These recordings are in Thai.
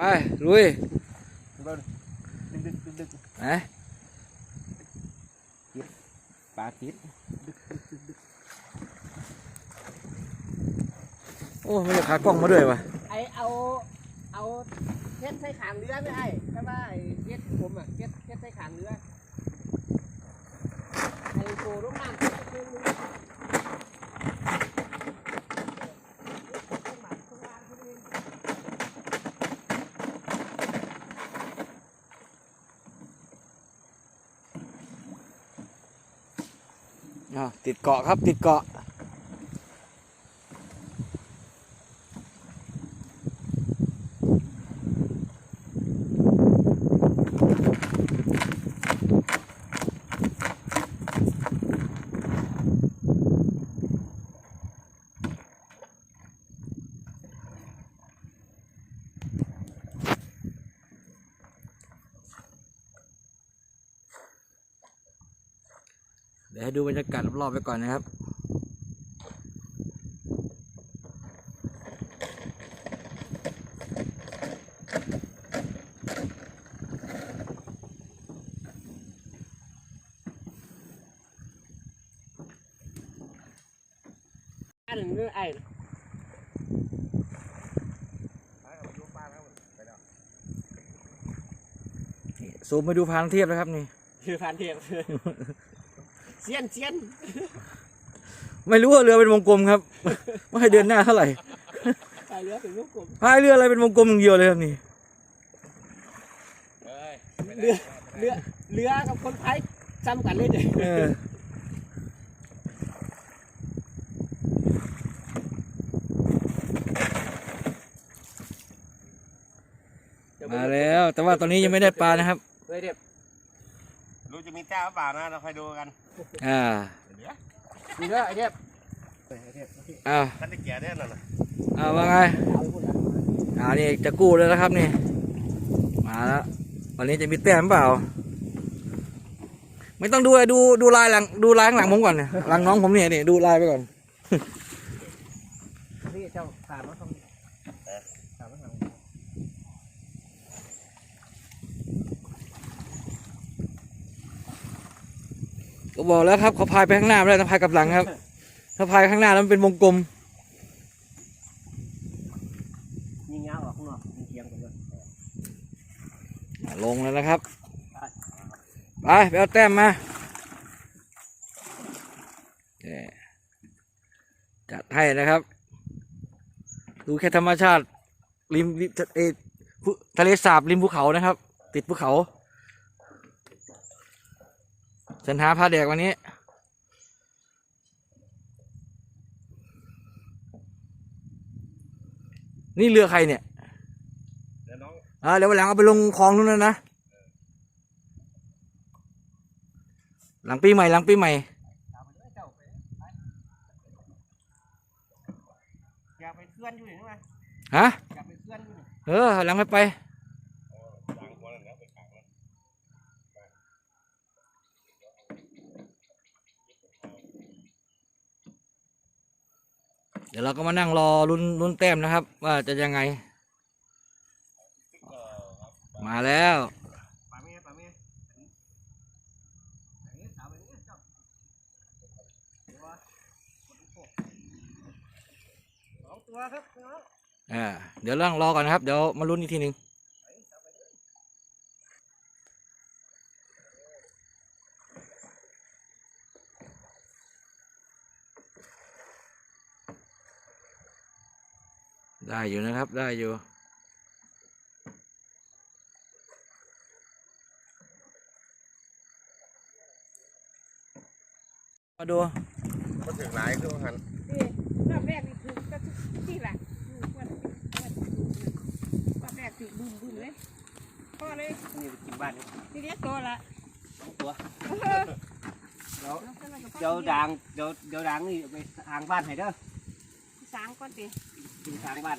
ไปลุยเบิ้งดึกดึกดึกดึกไหนปลาติดโอ้ไม่ได้ขากล้องมาด้วยวะไอเอาเอาเฮ็ดใส่ขางเรือไม่ไอ้ถ้าว่าไอ้เฮ็ดผมอะเฮ็ดเฮ็ดใส่ขางเรือไอ้โกลงน้ำคือมือ อ้าว ติดเกาะครับติดเกาะ ดี๋ยวให้ดูบรรยากาศรอบๆไปก่อนนะครับอันนึงไอ้ซูมไปดูพานเทียบนะครับนี่ คือพันเทียบ เซียนเซียนไม่รู้ว่าเรือเป็นวงกลมครับไม่ให้เดินหน้าเท่าไหร่ไอเรือเป็นลูกกลมพายเรืออะไรเป็นวงกลมอย่างเดียวเลยครับนี่เรือเรือเรือกับคนไทยซ้ำกันเลยเด้เออมาแล้ว แต่ว่าตอนนี้ยังไม่ได้ปลานะครับเฮ้ยเด็บรู้จะมีแต้มหรือเปล่านะเราค่อยดูกันอ่าเดี๋ยวมีเด้อไอ้เด็บอ่าท่านได้แก่แน่นอนนะอ่าว่าไงเอาไปพูดละอ่านี่จะกู้เลยนะครับนี่ มาแล้ววันนี้จะมีแต้มเปล่า ไม่ต้องดูดูดูลายหลังดูลายข้างหลังผมก่อนเนี่ยหลังน้องผมเนี่ยนี่ดูลายไปก่อนนี่เจ้าถามมาทำถามมาทำ ก็บอกแล้วครับเขาพายไปข้างหน้าไม่ได้ต้องพายกลับหลังครับ ถ้าพายข้างหน้าแล้วมันเป็นวงกลมยิงเงาออกข้างนอกยิงเทียงกันเลยอะลงแล้วนะครับไปไปเอาแต้มมาเอ่อจัดให้นะครับ ดูแค่ธรรมชาติริมริมเออภูทะเลสาบริมภูเขานะครับ ติดภูเขา ฉันหาพาแดกวันนี้ นี่เรือใครเนี่ยเดี๋ยวน้องอ่าเดี๋ยววันหลังเอาไปลงคลองนู้นนะนะ หลังปีใหม่ หลังปีใหม่อยากไปเคลื่อนอยู่นี่ไหมฮะอยากไปเคลื่อนอยู่นี่เออหลังไม่ไป วางหัวนั่นแล้วไปขังมัน เดี๋ยวเราก็มานั่งรอลุ้นลุ้นแต้มนะครับ ว่าจะยังไง มาแล้วปลาเมียปลาเมียอันนี้สาวแบบนี้เจ้าสองตัวครับพี่น้องอ่าเดี๋ยวนั่งรอก่อนนะครับ เดี๋ยวมาลุ้นอีกทีหนึ่ง ได้อยู่นะครับได้อยู่ มาดูก็ถึงหลายคือหันนี่รอบแรกนี่คือก็ทุกที่แหละอืมวันวันรอบแรกคือบุ้มบุ้มเลยพอเลยนี่ไปกินบ้านนี่ทีเดียวตัวละสองตัวเออแล้วแล้วก็มันก็พอเดี๋ยวด่างเดี๋ยวเดี๋ยวด่างนี่ไปทางบ้านให้เด้อสามก้อนตี กินทางบ้าน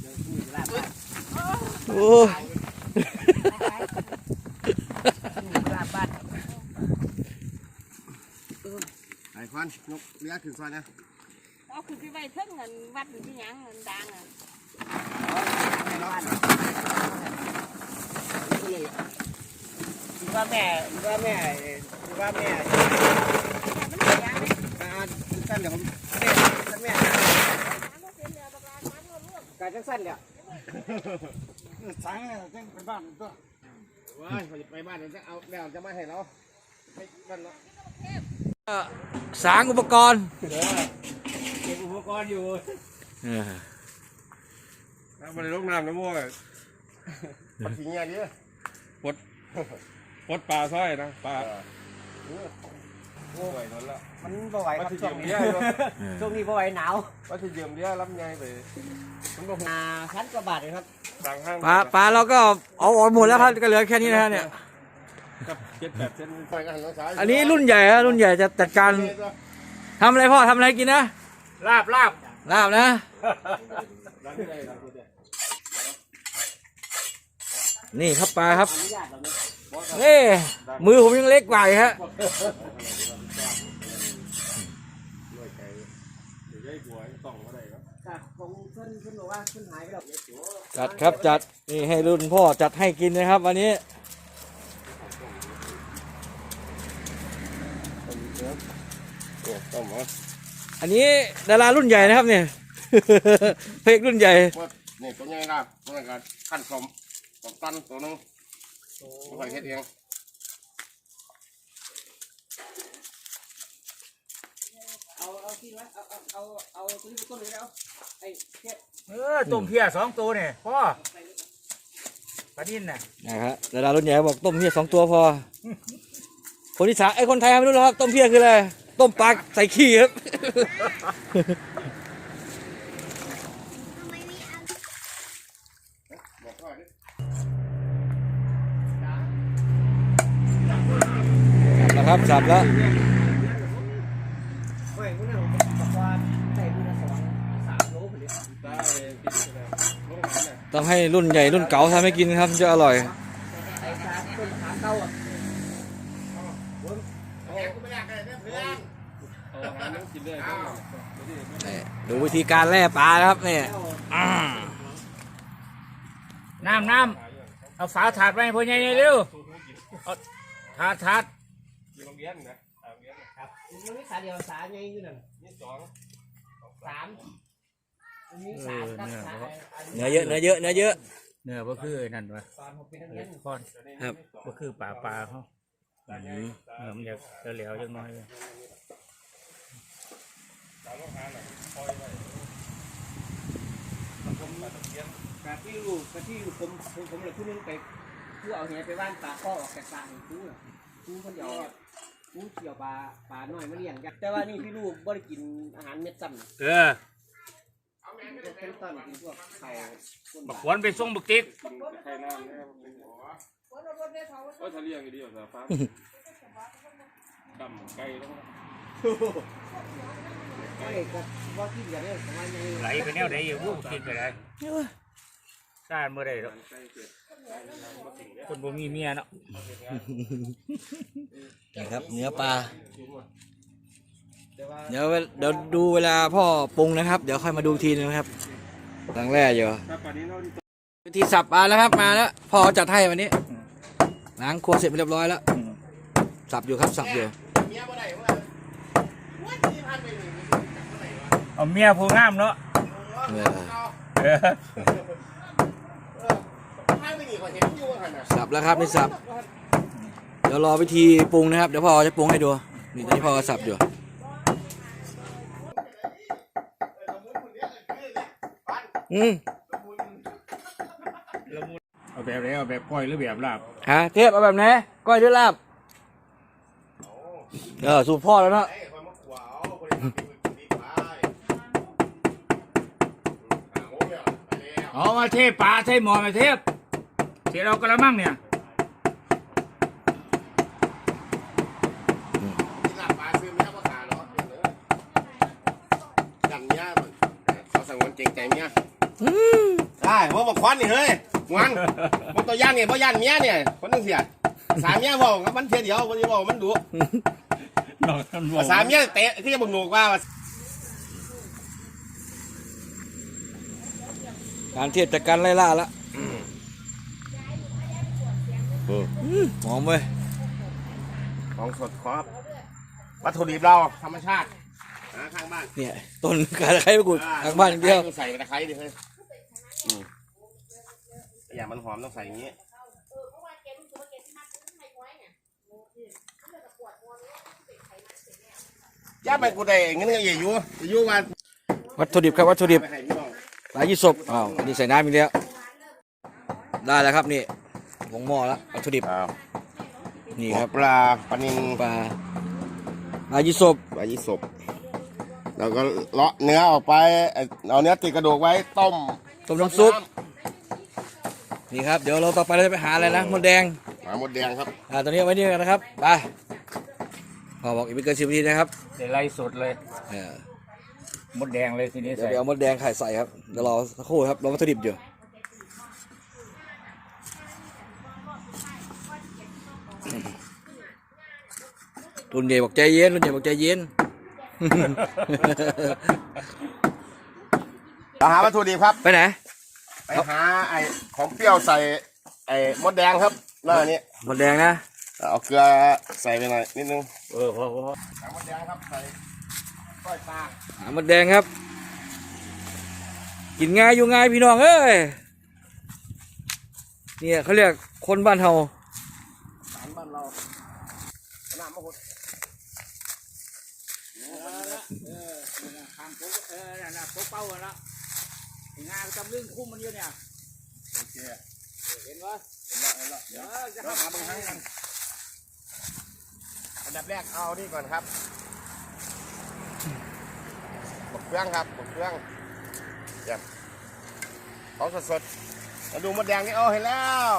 เดี๋ยวกูจะลาบบ้านโอ้ลาบบ้านไอ้ควันนกเลี้ยงคือควันนะเอาคือไปเพิ่งเงินวัดหรือที่ยังเงินดังอ่ะว่าแม่ว่าแม่ว่าแม่อ่าท่านเดี๋ยวผม จังสั้นเดี๋ยวสังเนี่ยจังไปบ้านตัวว้ายไปบ้านเดี๋ยวจะเอาแล้วจะมาให้เราไปบ้านเราสางอุปกรณ์เก็บอุปกรณ์อยู่เออบริโภคน้ำนะมั่วปัดทิ้งอย่างนี้ปลดปลาสร้อยนะปลา โอ้ยนั่นละมันบ่ไหวคว่ารับที่ช่เยี่วยงมนี้เดียวช่วงนี้บ่ไหวหนาวว่าที่เยี่ยมเดียวรับไงไปมันก็อ่าพันกว่าบาทเลยครับต่างห้างปลาปลาเราก็เอาออกหมดแล้วครับก็เหลือแค่นี้นะฮะเนี่ยกับเจ็ดแปดเส้นไปกันน้องสาวอันนี้รุ่นใหญ่ฮะรุ่นใหญ่จะจัดการทำอะไรพ่อทำอะไรกินนะลาบลาบลาบนะร้านที่ไหนร้านที่ไหนนี่ครับปลาครับอนุญาตเราเนี่ยนี่มือผมยังเล็กกว่าอีกฮะ ด้วยใจเดี๋ยว ได้หัวต้องมาได้ครับจากของเพื่อนเพื่อนบอกว่าเพื่อนหายไปแล้วจัดครับจัดนี่ให้รุ่นพ่อจัดให้กินนะครับวันนี้เนี่ยต้มเหรออันนี้ดารารุ่นใหญ่นะครับเนี่ย เพลงรุ่นใหญ่ว่านี่ตัวใหญ่ละตัวนั้นก็ขั้นสมสมตันตัวนึงตัวใครเฮ็ดเอง เอาเอาที่ไว้เอาเอาเอาเอาตัวนี้เป็นต้นเลยแล้วไอ้เทียเออต้มเพียสองตัวเนี่ยพ่อปลาดิ้นน่ะนะครับดารารุ่นใหญ่บอกต้มเพี้ยสองตัวพอ คนที่สามไอ้คนไทยไม่รู้หรอกครับต้มเพี้ยคืออะไรต้มปลาใส่ขี้ครับสับแล้วครับสับแล้ว เฮ้ยพวกนี้ผมบอกว่าใส่ดูละสองสามโลไปเลย ได้กินอะไรลงน้ำเนี่ย ต้องให้รุ่นใหญ่รุ่นเก๋าทำให้กินครับจะอร่อยไอ้ชาต้นขาเก้าอะแกกูไม่อยากได้เนี่ยเพื่อนเอาอาหารน้ำกินเลยก็ไม่ได้นี่ดูวิธีการแล่ปลานะครับนี่อ่าน้ำน้ำเอาฝาถาดไว้ให้พ่อใหญ่เร็วเอาถาดถาดกินโรงเรียนนะโรงเรียนครับมันมีสาเดียวสาไงอยู่นั่นนี่สองสาม มันมีสามกับสามเนื้อเยอะเนื้อเยอะเนื้อเยอะ เนื้อก็คือไอ้นั่นวะตอนผมเป็นนักเรียนก้อนครับ ก็คือป่าปลาเขาอืมเนื้อมันจะเหลวๆจังน้อยเลยกับที่ลูกกับที่ผมผมผมเลยผู้นึงไปผู้เอาแหไปบ้านปลาข้อออกจากปลาให้ผู้น่ะผู้คนเดียวผู้เกี่ยวปลาปลาน้อยมาเลี้ยงกันแต่ว่านี่พี่ลูกบ่ได้กินอาหารเม็ดซ้ำเออ เป็นต้นกินพวกไข่ต้นบักบาขวนไปส่งบักติ๊กกินไข่น้ำเนี่ยก็ทะเลียงอยู่ดีอะสาฟ้าดำไก่ต้องไข่ก็ว่ากินกันเนี่ยประมาณนี้ไหลไปแนวไหนอยู่วู้คิดไปได้ซ่านเมื่อไรหรอกคนบ่มีเมียเนาะนี่ครับเนื้อปลาแต่ว่า เดี๋ยวเวเดี๋ยวดูเวลาพ่อปรุงนะครับ เดี๋ยวค่อยมาดูทีนึงนะครับครั้งแรกอยู่ถ้าป่านนี้เราวิธีสับปลาแล้วครับมาแล้วพ่อจัดให้วันนี้ล้างครัวเสร็จเรียบร้อยแล้วสับอยู่ครับสับอยู่เมียบ่ได้ว่าว่าที่พันไปนี่บ่ได้วะเอาเมียผู้งามเนาะเออเออพันไปนี่ก็เห็นอยู่ว่าหั่นน่ะสับแล้วครับนี่สับ เดี๋ยวรอวิธีปรุงนะครับ เดี๋ยวพ่อจะปรุงให้ดู นี่ตอนนี้พ่อก็สับอยู่ อืมเอาแบบไหนเอาแบบก้อยหรือแบบลาบฮะเทียบเอาแบบไหนก้อยหรือลาบเออสูตรพ่อแล้วเนาะไอ้คนมาขวาวคนที่ทำดีไปหาโมเนี่ยไปแล้วเอามาเทปลาเทหมอมาเทปเทเรากระมังเนี่ยที่หลับปลาซื้อเมียบ่ขาดหรอกเด้อยันเมียมันเขาสั่งวันเก่งใจเมีย ได้เพราะบอกควันนี่เฮ้ยงวนมันตัวย่านเนี่ยเพราะย่านเมียเนี่ยคนนึงเสียสามเมียบอกกับมันเทียเดียวมันจะบอกมันดุนอกกันบอกสามเมียเตะที่จะบึงหนูกว่าการเทียบจากการไล่ล่าละอืมหอมเว้ยของสดครับ วัตถุดิบเราธรรมชาติ หาข้างบ้านเนี่ยต้นกาตะไคร้มะกรูดทางบ้านอย่างเดียว ต้องใส่ตะไคร้ดิเฮ้ยอืมอย่ามันหอมต้องใส่อย่างนี้ย่าไปกูได้เงินก็อย่าอยู่อย่าอยู่วันวัตถุดิบครับวัตถุดิบไปให้พี่น้องปลายี่สบอ้าวอันนี้ใส่น้ำอีกแล้วได้แล้วครับนี่ลงหม้อแล้ววัตถุดิบอ้าวนี่นี่คครัรับบปลาปลานิลปลาปลายี่สบปลายี่สบ แล้วก็เลาะเนื้อออกไปเอ่อเอาเนื้อติดกระดูกไว้ต้มต้มน้ำซุปนี่ครับเดี๋ยวเราต่อไปเราจะไปหาอะไรนะมดแดงหมาหมดแดงครับอ่าตอนนี้เอาไว้นี่กันนะครับไปพอบอกอีกไม่เกินสิบนาทีนะครับเดี๋ยวไล่สดเลยเออมดแดงเลยทีนี้เดี๋ยวใส่ไปเอามดแดงไข่ใส่ครับเดี๋ยวรอสักครู่ครับรอวัตถุดิบอยู่รุ่นใหญ่บอกใจเย็นรุ่นใหญ่บอกใจเย็น เราหาวัตถุดิบครับ ไปไหนไปหาไอ้ของเปรี้ยวใส่ไอ้มดแดงครับหน้านี้มดแดงนะเอาเกลือใส่ไปหน่อยนิดนึงเออพอพอหามดแดงครับใส่ก้อยปลาหามดแดงครับ กินง่ายอยู่ง่ายพี่น้องเอ้ยเนี่ยเขาเรียกคนบ้านเฮา สารบ้านเราน้ำมะฮุด ทำปุ๊บ เออน่ะปุ๊บเป้าแล้วงานจำเรื่องคุ้มมันเยอะเนี่ยโอเคเห็นปะเห็นแล้วเห็นแล้วเออจะเดี๋ยวหาบางครั้งกันอันดับแรกเอานี่ก่อนครับบกเครื่องครับบกเครื่องเยี่ยมของสดๆมาดูมดแดงนี่เอาเห็นแล้ว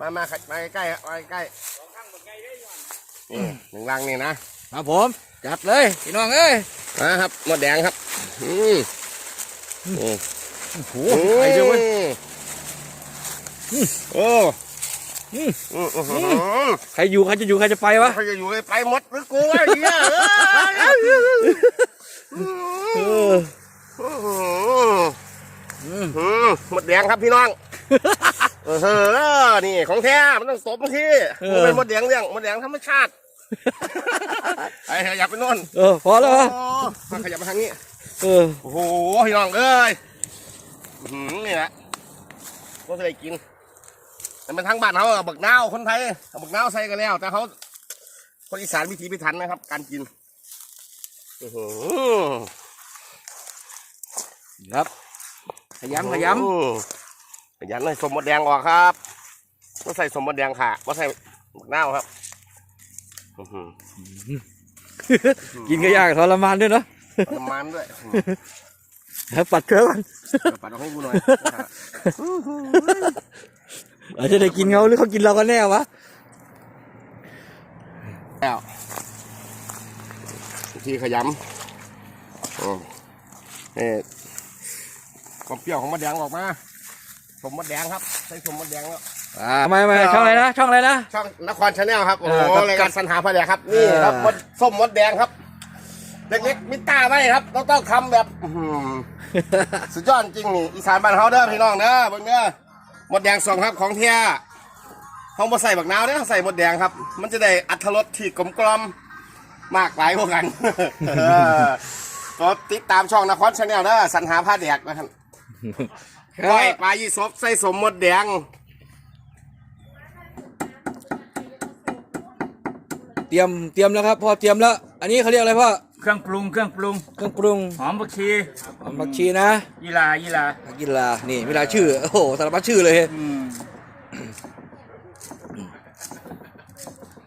มามามาใกล้ๆครับมาใกล้ๆนี่หนึ่งลังนี่นะครับผมจัดเลยพี่น้องเอ้ยนะครับมดแดงครับ อืมอืมโอ้โหโอ้ไข่เยอะเว้ยโอ้อืมอืมอืมอืมใครอยู่ใครจะอยู่ใครจะไปวะเขาจะอยู่ไปหมดหรือกูไอ้เหี้ยเอออืมอืมหมดแดงครับพี่น้องเออนี่ของแท้ มันต้องสมที่มันเป็นหมดแดงเรื่องหมดแดงธรรมชาติไอ้ขยับไปโน่นเออพอแล้วเหรอโอ้มาขยับมาทางนี้ เออโอ้โหพี่น้องเอ้ยอื้อหือนี่แหละก็จะได้กินแต่มันทั้งบ้านเขาเอาบักนาวคนไทยเอาบักนาวใส่กันแล้ว แต่เขาคนอีสานวิถีพิถันนะครับ การกินอื้อหือครับขยำขยอื้อขยำเลยสมมดแดงออกครับก็ใส่สมมดแดงค่ะก็ใส่บักนาวครับอื้อหือำกินก็ยากทรมานด้วยเนาะ น้ำมันด้วยแล้วปัดเครื่องก่อนเดี๋ยวปัดเอาให้กูหน่อยอาจจะได้กินเขาหรือเขากินเรากันแน่วะแล้วทีขยำอืมนี่ความเปรี้ยวของมะแดงออกมาสมมดแดงครับใส่สมมดแดงแล้วอ่าไม่ไม่ช่องอะไรนะช่องอะไรนะช่องนครชาแนลครับโอ้โหเออกับรายการสรรหาพระแดกครับนี่ครับเออมดส้มมดแดงครับ เล็กๆมิต้าไว้ครับต้องต้องทำแบบอื้อหือสุดยอดจริงนี่อีสานบ้านเฮาเด้อพี่น้องเด้อเบิ่งเด้อมดแดงสองครับของเทียเขาบ่ใส่บักนาวเด้อใส่มดแดงครับ มันจะได้อัตรสที่กลมกลอมมากหลายกว่ากันเออก็ติดตามช่องนครชาแนลเด้อสรรหาผ้าแดกนะครับ ก้อยปลายี่สบใส่สมมดแดง เตรียมเตรียมแล้วครับพอเตรียมแล้ว อันนี้เขาเรียกอะไรพ่อเค รื่องปรุงเครื่องปรุง เครื่องปรุงหอมผักชีหอมผักชีนะยี่ลายี่ลาผักกินลานี่เวลาชื่อโอ้โหสารพัดชื่อเลยอืม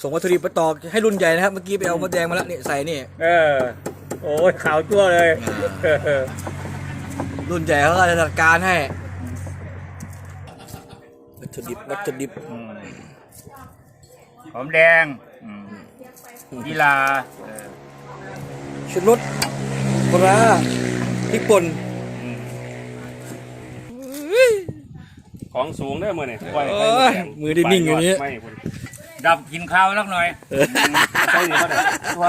ส่งวัตถุดิบไปต่อให้รุ่นใหญ่นะครับเมื่อกี้ไปเอามดแดงมาแล้วนี่ใส่นี่เออโอ้ยขาวจั่วเลยเออรุ่นใหญ่เขาก็จะจัดการให้วัตถุดิบวัตถุดิบอืมหอมแดงอืมยี่ลาเออ ชุดรสปลาร้าพริกป่นอืมของสูงได้อมือนี่โอ้ยมือได้นิ่งอย่างนี้ ไม่คุณดับกินข้าวสักหน่อยเอาใส่หนีป่ะเนี่ยตัว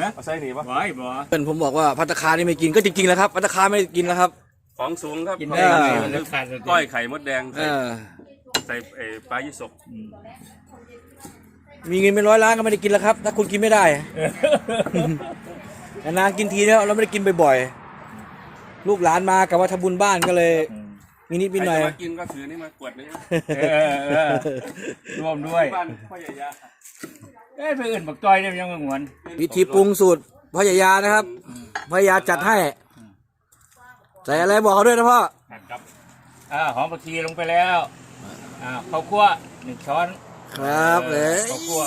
นะเอาใส่หนีป่ะบ่อยบ่เพื่อนผมบอกว่าพัตตาคารนี่ไม่กินก็จริงๆแล้วครับพัตตาคารไม่กินแล้วครับ ของสูงครับกินของได้สูงไงมันจะขาดสติก้อยไข่มดแดง เอใส่อใส่เอ่อปลายี่สกอืมมีเงินเป็นร้อยล้านก็ไม่ได้กินแล้วครับ ถ้าคุณกินไม่ได้ นานๆกินทีเนี่ยเราไม่ได้กินบ่อยๆลูกหลานมากับว่าทำบุญบ้านก็เลยมีนิดมีหน่อย ใครจะมากินก็ถือนี่มากวดนึงเออเออร่วมด้วย บ้านพ่อใหญ่ยาเอ้ยไปอื่นบักจอยเนี่ยยังไม่เหมือนวิธีปรุงสูตรพ่อใหญ่ยานะครับพ่อใหญ่ยาจัดให้ ใส่อะไรบอกเขาด้วยนะพ่อครับอ่าหอมผักชีลงไปแล้วอ่าข้าวคั่วหนึ่งช้อนครับเอ้ยข้าวคั่ว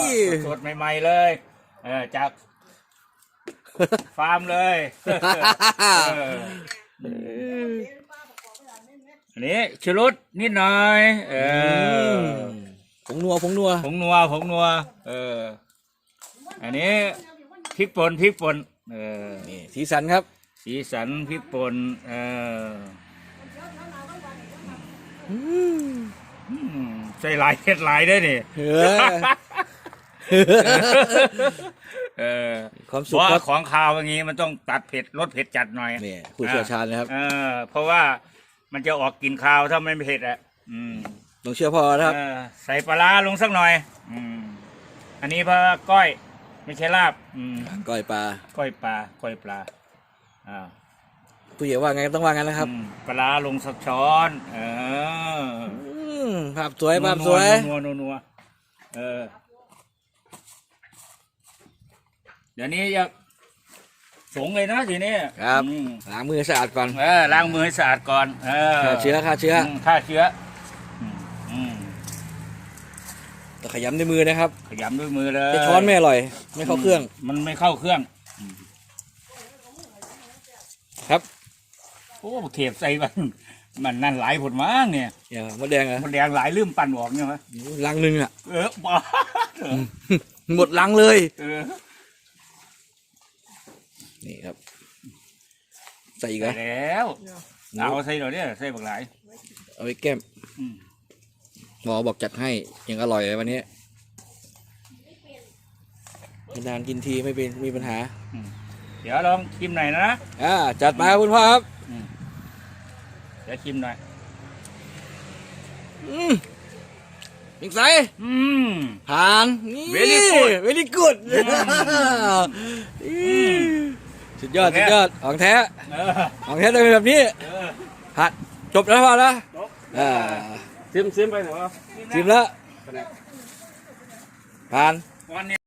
สดๆใหม่ๆเลยเออจาก ฟาร์มเลยเอออันนี้ชูรสนิดหน่อย เออผงนัวผงนัวผงนัวผงนัว เออ อันนี้พริกป่นพริกป่นเออนี่สีสันครับ สีสันพริกป่นเอออืมใส่หลายเห็ดหลายได้นี่ เออ เออความเพสุขราะครัว่าบของคาวอย่างนี้มันต้องตัดเผ็ดลดเผ็ดจัดหน่อยนี่ผู้เชี่ยวชาญนะครับ เออ เพราะว่ามันจะออกกลิ่นคาวถ้าไม่เผ็ดอะ อืม ต้องเชื่อพ่อนะครับ เออใส่ปลาร้าลงสักหน่อย อืม อันนี้เพราะก้อย ไม่ใช่ลาบ อืม ก้อยปลา ก้อยปลา ก้อยปลา อ่าผู้ใหญ่ว่าไงก็ต้องว่างั้นนะครับ อืมปลาร้าลงสักช้อน เอออืมภาพสวยภาพสวย นัวนัวนัวเออ เดี๋ยวนี้จะสงเลยนะทีนี้ครับอืมล้างมือให้สะอาดก่อนเออล้างมือให้สะอาดก่อนเออฆ่าเชื้อฆ่าเชื้อมฆ่าเชื้ออืมอืมต้องขยำด้วยมือนะครับขยำด้วยมือเลยแต่ช้อนไม่อร่อย ไม่เข้าเครื่อง มันไม่เข้าเครื่องครับ โอ้เทียบใส่มันมันนั่นหลายผลมากเนี่ยอย่ามดแดงเหรอะมันแดงหลายลืมปั่นออกเนี่ยมั้ยลังหนึ่งอะ เออบ้าเออหมดลังเลย เออ นี่ครับ ใส่อีกเหรใส่อแล้วเอาใส่หน่อยเนี่ยใส่บักหลายเอาไว้แก้มอืมหมอบอกจัดให้ยังอร่อยเลยวันนี้นานๆกินทีไม่เป็นมีปัญหา เดี๋ยวลองชิมหน่อยนะอ่าจัดมาครับคุณพ่อครับเดี๋ยวชิมหน่อยอืมมิกไซอืมผ่านนี่ Very good เวลี่กูด สุดยอดโอเคสุดยอดของแท้เออของแท้ต้องเป็นแบบนี้เออหัดจบแล้วพ่อนะอ่าซิมซิมไปหน่อยวะชิมแล้วผ่านวันนี้